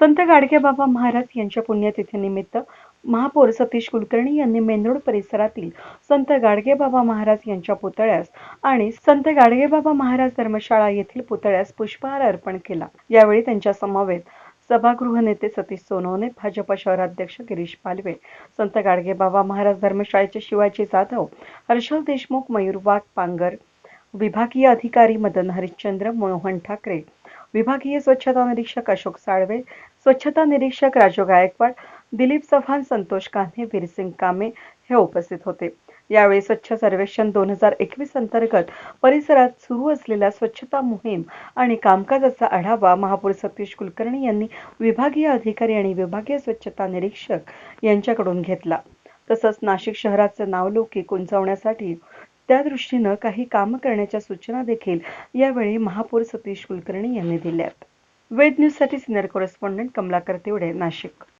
संत गाडगेबाबा महाराज यांच्या पुण्यतिथीनिमित्त महापौर सतीश कुलकर्णी यांनी मेंदूड परिसरातील संत गाडगेबाबा महाराज यांच्या पुतळ्यास आणि संत गाडगेबाबा महाराज धर्मशाळा येथील पुतळ्यास पुष्पहार अर्पण केला. यावेळी त्यांच्या समवेत सभागृह नेते सतीश सोनवणे भाजप शहराध्यक्ष गिरीश पालवे संत गाडगेबाबा महाराज धर्मशाळेचे शिवाजी जाधव हर्षल देशमुख मयूर वाघ पांगर विभागीय अधिकारी मदन हरिश्चंद्र मोहन ठाकरे विभागीय स्वच्छता निरीक्षक अशोक साळवे स्वच्छता निरीक्षक राजू गायकवाड दिलीप चव्हाण संतोष कान्हे वीरसिंग कामे हे उपस्थित होते. यावेळी स्वच्छ सर्वेक्षण दोन हजार एकवीस अंतर्गत परिसरात सुरू असलेल्या स्वच्छता मोहीम आणि कामकाजाचा आढावा महापौर सतीश कुलकर्णी यांनी विभागीय अधिकारी आणि विभागीय स्वच्छता निरीक्षक यांच्याकडून घेतला. तसंच नाशिक शहराचं नावलौकिक उंचावण्यासाठी त्या दृष्टीनं काही कामं करण्याच्या सूचना देखील यावेळी महापौर सतीश कुलकर्णी यांनी दिल्यात. वेद न्यूजसाठी सिनियर कॉरेस्पॉन्डंट कमलाकर तेवढे नाशिक.